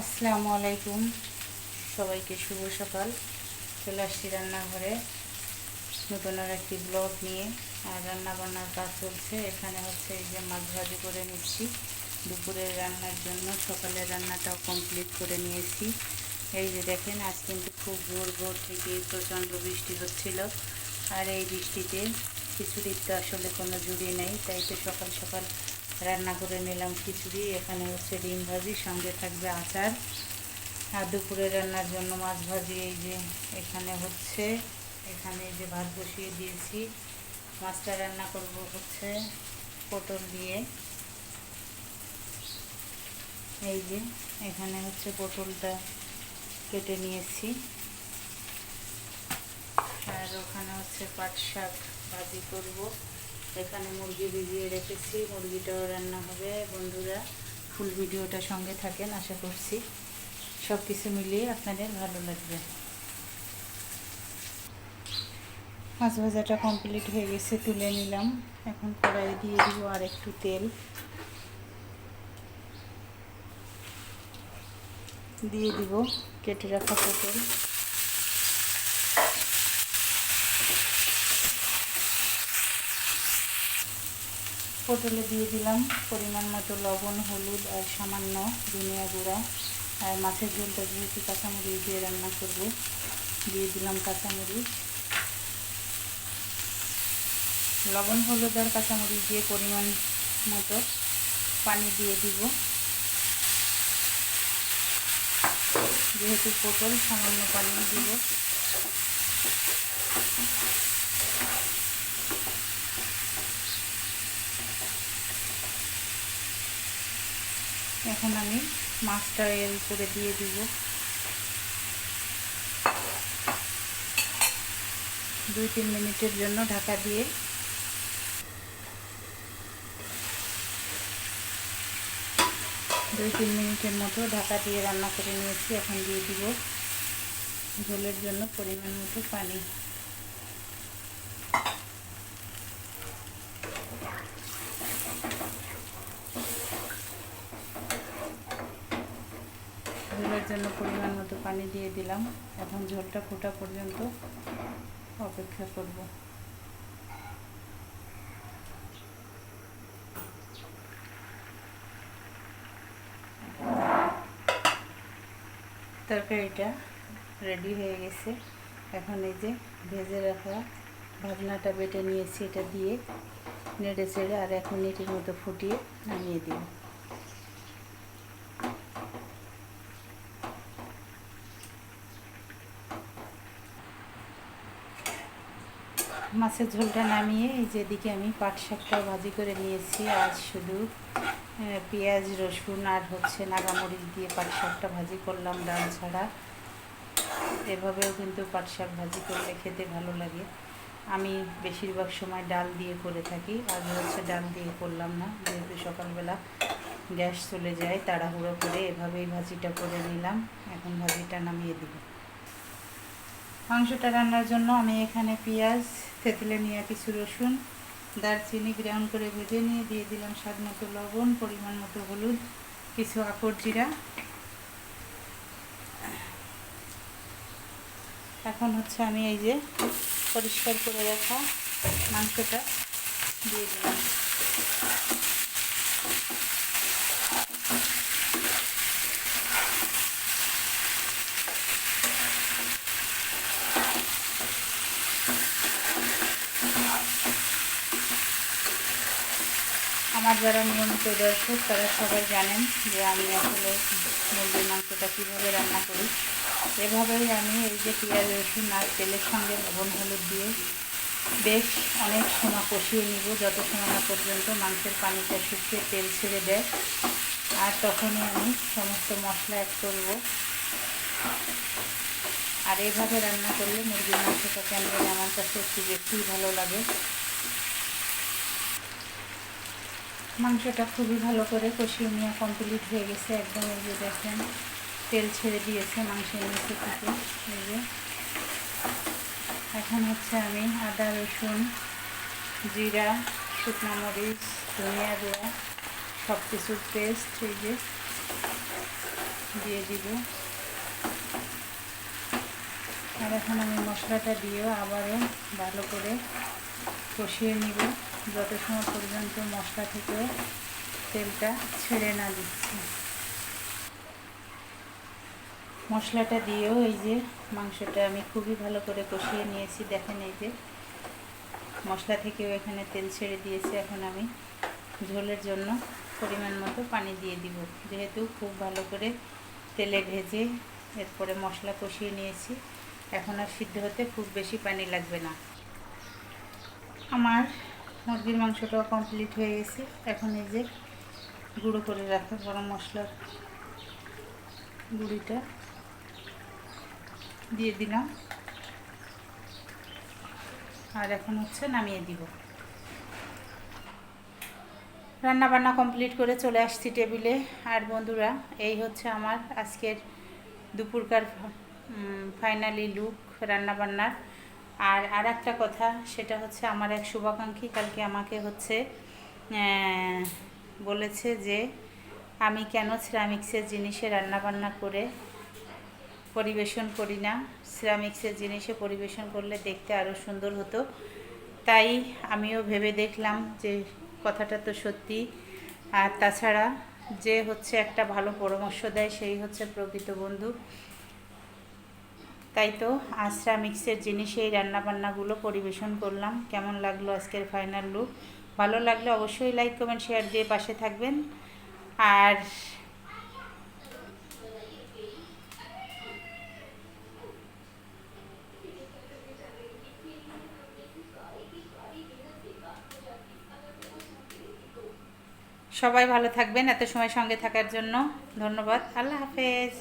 আসসালামু আলাইকুম। সবাইকে শুভ সকাল। চলে আসছি রান্নাঘরে নতুন আর একটি ব্লগ নিয়ে। আর রান্না বান্নার কাজ চলছে। এখানে হচ্ছে এই যে মাছ ভাজি করে নিচ্ছি। দুপুরের রান্নার জন্য সকালের রান্নাটাও কমপ্লিট করে নিয়েছি। এই যে দেখেন, আজ কিন্তু খুব ভোর ভোর থেকে প্রচণ্ড বৃষ্টি হচ্ছিল। আর এই বৃষ্টিতে খিচুড়ির তো আসলে কোনো জুড়ি নেই, তাই তো সকাল সকাল রান্না করে নিলাম খিচুড়ি, এখানে হচ্ছে ডিম ভাজি, সঙ্গে থাকবে আচার। আর দুপুরে রান্নার জন্য মাছ ভাজি, এই যে এখানে হচ্ছে, এখানে যে ভাত বসিয়ে দিয়েছি। মাছটা রান্না করব হচ্ছে পটল দিয়ে। এই যে এখানে হচ্ছে পটলটা কেটে নিয়েছি। আর ওখানে হচ্ছে পাট শাক ভাজি করব। এখানে মুরগি ভিজিয়ে রেখেছি, মুরগিটাও রান্না হবে। বন্ধুরা, ফুল ভিডিওটা সঙ্গে থাকেন, আশা করছি। সব কিছু মিলিয়ে আপনাদের ভালো লাগবে। মাছ ভাজাটা কমপ্লিট হয়ে গেছে, তুলে নিলাম। এখন কড়াই দিয়ে দিব আর একটু তেল। দিয়ে দিব কেটে রাখা পটল। পটলে দিয়ে দিলাম পরিমাণ মতো লবণ, হলুদ আর সামান্য ধনিয়া গুঁড়া। আর মাছের ঝোলটা যেহেতু কাঁচামরিচ দিয়ে রান্না করব, দিয়ে দিলাম কাঁচামরিচ। লবণ, হলুদ আর কাঁচামরিচ দিয়ে পরিমাণ মতো পানি দিয়ে দিব। যেহেতু পটল সামান্য পানি দিব। এখন আমি মাছটা এর উপরে দিয়ে দিব। দুই তিন মিনিটের জন্য ঢাকা দিয়ে। দুই তিন মিনিটের মতো ঢাকা দিয়ে রান্না করে নিয়েছি, এখন দিয়ে দিব ঝোলের জন্য পরিমাণ মতো পানি ঝোলের জন্য পরিমাণ মতো পানি দিয়ে দিলাম। এখন ঝোলটা ফোটা পর্যন্ত অপেক্ষা করব। তরকারিটা রেডি হয়ে গেছে। এখন এই যে ভেজে রাখা ভাজনাটা বেটে নিয়েছি এটা দিয়ে। নেড়ে চেড়ে আর এক মিনিটের মতো ফুটিয়ে নামিয়ে দিব। মাছের ঝোলটা নামিয়ে এই যেদিকে আমি পাট শাকটা ভাজি করে নিয়েছি। আজ শুধু পেঁয়াজ, রসুন আর হচ্ছে নাগামরিচ দিয়ে পাট শাকটা ভাজি করলাম, ডাল ছাড়া। এভাবেও কিন্তু পাট শাক ভাজি করলে খেতে ভালো লাগে। আমি বেশিরভাগ সময় ডাল দিয়ে করে থাকি আজ হচ্ছে ডাল দিয়ে করলাম না, যেহেতু সকালবেলা গ্যাস চলে যায়, তাড়াহুড়ো করে এভাবেই ভাজিটা করে নিলাম। এখন ভাজিটা নামিয়ে দিব। মাংসটা রান্নার জন্য আমি এখানে পেঁয়াজ তেঁতুলে নিয়ে কিছু রসুন, দারচিনি গ্রাউন্ড করে ভেজে নিয়ে দিয়ে দিলাম স্বাদ মতো লবণ, পরিমাণ মতো হলুদ, কিছু আকর জিরা। এখন হচ্ছে আমি এই যে পরিষ্কার করে রাখা মাংসটা দিয়ে দিলাম। আমার যারা নিয়মিত দর্শক, তারা সবাই জানেন যে আমি আসলে মুরগির মাংসটা কীভাবে রান্না করি। এভাবেই আমি এই যে পেঁয়াজ, রসুন আর তেলের সঙ্গে লবণ, হলুদ দিয়ে বেশ অনেক সময় কষিয়ে নিব। যত সময় না পর্যন্ত মাংসের পানিটা শুকিয়ে তেল ছেড়ে দেয়, আর তখনই আমি সমস্ত মশলা অ্যাড করব। আর এভাবে রান্না করলে মুরগির মাংসটা কেন আমার কাছে একটু বেশিই ভালো লাগে। মাংসটা খুবই ভালো করে কষিয়ে নিয়ে কমপ্লিট হয়ে গেছে। একদম এই যে দেখেন, তেল ছেড়ে দিয়েছে মাংসের নিচে থেকে। এই যে। এখন হচ্ছে আমি আদা, রসুন, জিরা, শুকনো মরিচ, ধনিয়া গুঁড়া সব কিছুর পেস্ট এই যে দিয়ে দিব। আর এখন আমি মশলাটা দিয়েও আবারও ভালো করে কষিয়ে নিব। যত সময় পর্যন্ত মশলা থেকে তেলটা ছেড়ে না দিচ্ছে। মশলাটা দিয়েও এই যে মাংসটা আমি খুবই ভালো করে কষিয়ে নিয়েছি। দেখেন এই যে মশলা থেকেও এখানে তেল ছেড়ে দিয়েছে। এখন আমি ঝোলের জন্য পরিমাণ মতো পানি দিয়ে দিব। যেহেতু খুব ভালো করে তেলে ভেজে এরপরে মশলা কষিয়ে নিয়েছি। এখন আর সিদ্ধ হতে খুব বেশি পানি লাগবে না। আমার মুরগির মাংসটাও কমপ্লিট হয়ে গেছে। এখন এই যে গুঁড়ো করে রাখা গরম মশলার গুঁড়িটা দিয়ে দিলাম। আর এখন হচ্ছে নামিয়ে দিব। রান্না বান্না কমপ্লিট করে চলে আসছি টেবিলে। আর বন্ধুরা, এই হচ্ছে আমার আজকের দুপুরকার ফাইনালি লুক রান্না বান্নার আর আর একটা কথা, সেটা হচ্ছে আমার এক শুভাকাঙ্ক্ষী কালকে আমাকে হচ্ছে বলেছে যে আমি কেন সিরামিক্সের জিনিসে রান্নাবান্না করে পরিবেশন করি না। সিরামিক্সের জিনিসে পরিবেশন করলে দেখতে আরও সুন্দর হতো। তাই আমিও ভেবে দেখলাম যে কথাটা তো সত্যি। আর তাছাড়া যে হচ্ছে একটা ভালো পরামর্শ দেয়, সেই হচ্ছে প্রকৃত বন্ধু। তাই তো, আশ্রা মিক্সের জিনিসে এই রান্নাবান্নাগুলো পরিবেশন করলাম। কেমন লাগল আজকের ফাইনাল লুক ভালো লাগলে অবশ্যই লাইক কমেন্ট শেয়ার দিয়ে পাশে থাকবেন। আর সবাই ভালো থাকবেন এত সময় সঙ্গে থাকার জন্য। ধন্যবাদ। আল্লাহ হাফেজ।